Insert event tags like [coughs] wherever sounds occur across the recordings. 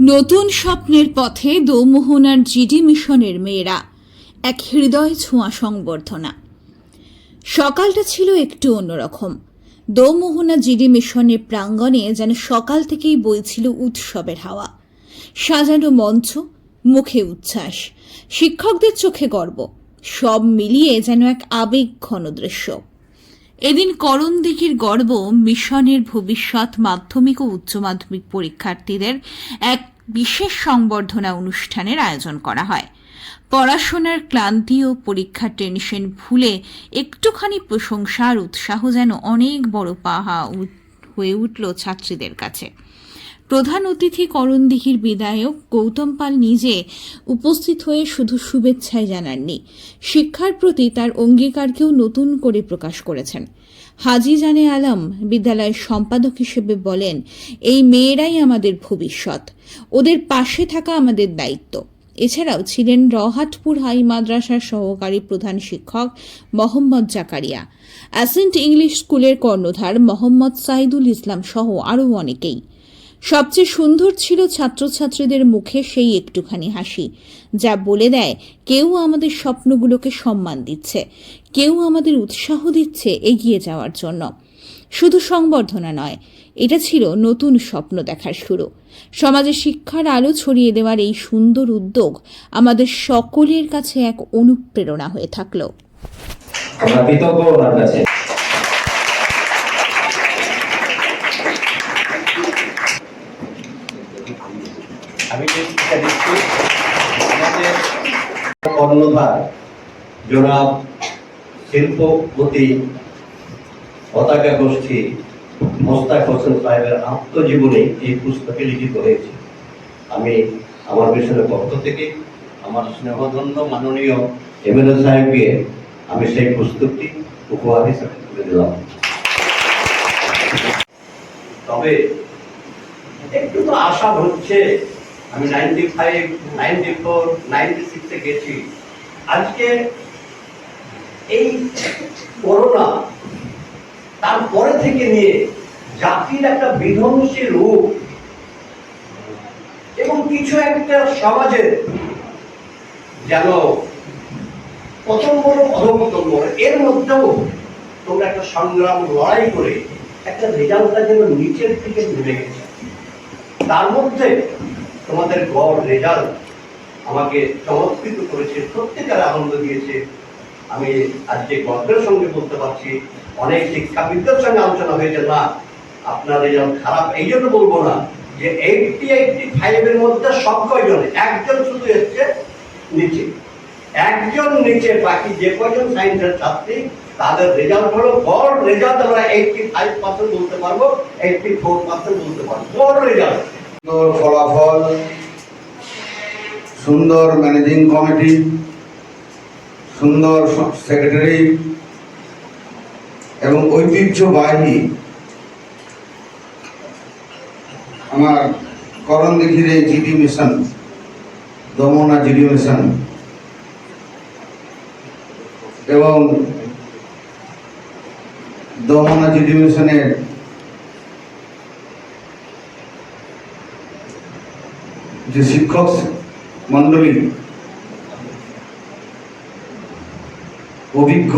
নতুন স্বপ্নের পথে দৌমোহনার জিডি মিশনের মেয়েরা। এক হৃদয় ছোঁয়া সংবর্ধনা। সকালটা ছিল একটু অন্যরকম। দৌমোহনা জিডি মিশনের প্রাঙ্গণে যেন সকাল থেকেই বইছিল উৎসবের হাওয়া। সাজানো মঞ্চ, মুখে উচ্ছ্বাস, শিক্ষকদের চোখে গর্ব, সব মিলিয়ে যেন এক আবেগ ঘন দৃশ্য। এদিন করণ দিঘির গর্ব মিশনের ভবিষ্যৎ মাধ্যমিক ও উচ্চ মাধ্যমিক পরীক্ষার্থীদের এক বিশেষ সংবর্ধনা অনুষ্ঠানের আয়োজন করা হয়। পড়াশোনার ক্লান্তি ও পরীক্ষার টেনশন ভুলে একটুখানি প্রশংসার উৎসাহ যেন অনেক বড় পাহা হয়ে উঠল ছাত্রীদের কাছে। প্রধান অতিথি করণদিঘির বিধায়ক গৌতম পাল নিজে উপস্থিত হয়ে শুধু শুভেচ্ছায় জানাননি। শিক্ষার প্রতি তার অঙ্গীকারকেও নতুন করে প্রকাশ করেছেন। হাজি জানে আলম বিদ্যালয়ের সম্পাদক হিসেবে বলেন, এই মেয়েরাই আমাদের ভবিষ্যৎ। ওদের পাশে থাকা আমাদের দায়িত্ব। এছাড়াও ছিলেন রহাটপুর হাই মাদ্রাসার সহকারী প্রধান শিক্ষক মোহাম্মদ জাকারিয়া। অ্যাসেন্ট ইংলিশ স্কুলের কর্ণধার মোহাম্মদ সাইদুল ইসলাম সহ আরও অনেকেই। সবচেয়ে সুন্দর ছিল ছাত্রছাত্রীদের মুখে সেই একটুখানি হাসি, যা বলে দেয়, কেউ আমাদের স্বপ্নগুলোকে সম্মান দিচ্ছে, কেউ আমাদের উৎসাহ দিচ্ছে এগিয়ে যাওয়ার জন্য। শুধু সংবর্ধনা নয়, এটা ছিল নতুন স্বপ্ন দেখার শুরু। সমাজে শিক্ষার আলো ছড়িয়ে দেওয়ার এই সুন্দর উদ্যোগ আমাদের সকলের কাছে এক অনুপ্রেরণা হয়ে থাকল। আমরা কৃতজ্ঞ ওনার কাছে। কর্ণধার জনাব শিল্পপতি পতাকা গোষ্ঠী মোস্তাক হোসেন সাহেবের আত্মজীবনী এই পুস্তকে লিখিত হয়েছে। আমি আমার মিশনের পক্ষ থেকে আমার স্নেহধন্য মাননীয় এমএলএ সাহেবকে আমি সেই পুস্তকটি উপহার হিসাবে তুলে দিলাম। তবে একটু তো আশা হচ্ছে, আমি ninety five ninety four ninety সিক্সে গেছি। আজকে এই করোনা তারপরে থেকে নিয়ে জাতির একটা বিধ্বংসী রূপ এবং কিছু একটা সমাজের যেন প্রথম বড় বড় এর মধ্যেও তোমরা একটা সংগ্রাম, লড়াই করে একটা রেজাল্টটা যেন নিচের দিকে নেমে গেছে। তার মধ্যে তোমাদের গড় রেজাল্ট আমাকে চমৎকৃত করেছে, প্রত্যেকের আনন্দ দিয়েছে। আমি আজকে গর্বের সঙ্গে বলতে পারছি, অনেক শিক্ষাবিদদের সঙ্গে আলোচনা হয়েছে, না, আপনার রেজাল্ট খারাপ, এই জন্য বলব না যে এইটটি এইটটি ফাইভের মধ্যে সব কয়জন, একজন শুধু এসছে নিচে। একজন নিচে, বাকি যে কয়জন সায়েন্সের ছাত্রী, তাদের রেজাল্ট হলো গড় রেজাল্ট আমরা এইটটি ফাইভ পার্সেন্ট বলতে পারব এইটটি ফোর পার্সেন্ট বলতে পারব। গড় রেজাল্ট ফলাফল সুন্দর ম্যানেজিং কমিটি, সুন্দর সেক্রেটারি এবং ঐতিহ্যবাহী আমার করণ দিঘির এই জিডি মিশন, দমনা জিডি মিশন এবং দমনা জিডি মিশনের যে শিক্ষক মন্ডলী অভিজ্ঞ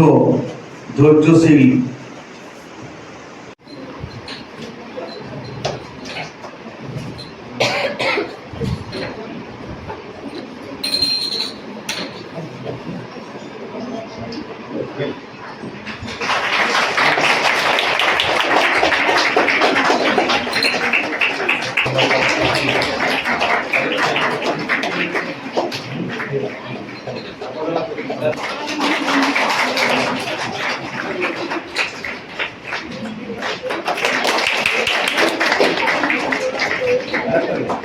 ধৈর্যশীল [coughs]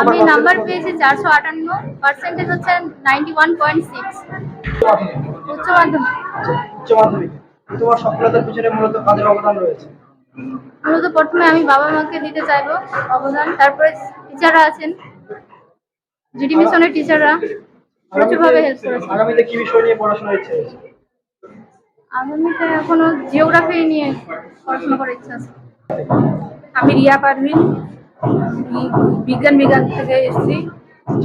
আমি? নাম্বার পেয়েছি চারশো আটান্ন পার্সেন্টেজ হচ্ছে নাইনটি ওয়ান পয়েন্ট সিক্স উচ্চ মাধ্যমিক। উচ্চ মাধ্যমিকে। তোমার সফলতার পিছনে মূলত কাজের অবদান রয়েছে? মূলত প্রথমে আমি বাবা মাকে দিতে চাইব অবদান তারপরে টিচাররা আছেন। জিডি মিশনের টিচাররা প্রচুরভাবে হেল্প করেছে আগামীতে কি বিষয় নিয়ে পড়াশোনার ইচ্ছে আগামীতে এখনও জিওগ্রাফি নিয়ে পড়াশোনা করার ইচ্ছা আছে। আমি রিয়া পারভিন বিজ্ঞান বিজ্ঞান থেকে এসেছি।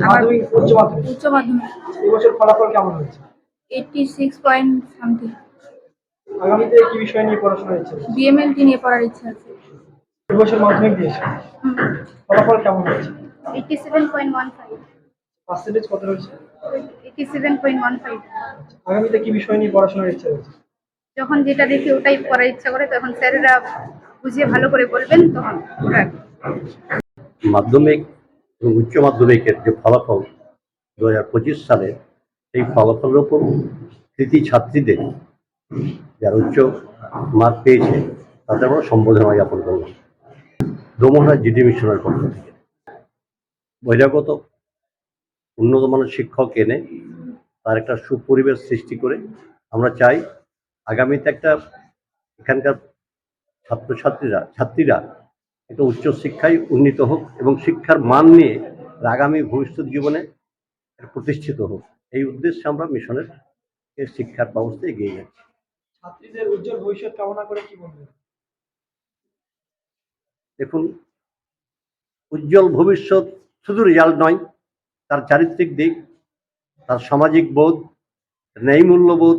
আমার মাধ্যমিক উচ্চ মাধ্যমিক। উচ্চ মাধ্যমিক। এবছর ফলাফল কেমন হয়েছে? এইটটি সিক্স পয়েন্ট সামথিং আগামীতে কি বিষয় নিয়ে পড়াশোনার ইচ্ছে বিএমএলটি নিয়ে পড়ার ইচ্ছা আছে। এবছর মাধ্যমিক দিয়েছে। ফলাফল কেমন হয়েছে? Eighty seven point one five percentage কত রয়েছে eighty seven point one five আগামীতে কি বিষয় নিয়ে পড়াশোনার ইচ্ছে রয়েছে যখন যেটা দেখি ওটাই পড়ার ইচ্ছা করে তখন স্যারেরা বুঝিয়ে ভালো করে বলবেন তখন ওটা মাধ্যমিক এবং উচ্চ মাধ্যমিকের যে ফলাফল দু হাজার পঁচিশ সালে, সেই ফলাফলের ওপর কৃতি ছাত্রীদের যারা উচ্চ মার্ক পেয়েছে, তাদের আমরা সম্বোধনা জ্ঞাপন করলাম। দোমোহনা জিডি মিশনের পক্ষ থেকে। বহিরাগত উন্নত মানের শিক্ষক এনে তার একটা সুপরিবেশ সৃষ্টি করে আমরা চাই আগামীতে একটা এখানকার ছাত্রছাত্রীরা, ছাত্রীরা একটা উচ্চশিক্ষায় উন্নীত হোক এবং শিক্ষার মান নিয়ে আগামী ভবিষ্যৎ জীবনে প্রতিষ্ঠিত হোক। এই উদ্দেশ্যে আমরা মিশনের শিক্ষার ব্যবস্থা এগিয়ে যাচ্ছি। ছাত্রীদের উজ্জ্বল ভবিষ্যৎ কামনা করে কি বলবেন? দেখুন উজ্জ্বল ভবিষ্যৎ শুধু রেজাল্ট নয় তার চারিত্রিক দিক তার সামাজিক বোধ ন্যায় মূল্যবোধ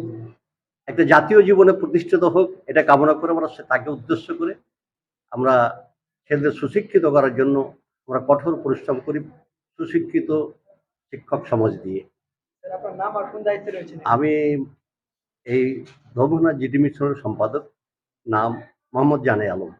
একটা জাতীয় জীবনে প্রতিষ্ঠিত হোক এটা কামনা করে আমরা তাকে উদ্দেশ্য করে আমরা ছেলেদের সুশিক্ষিত করার জন্য আমরা কঠোর পরিশ্রম করি সুশিক্ষিত শিক্ষক সমাজ দিয়ে। স্যার আপনার নাম আর কোন দায়িত্বে রয়েছে আমি এই ধর্মনাথ জিডি মিশনের সম্পাদক নাম মোহাম্মদ জানে আলম।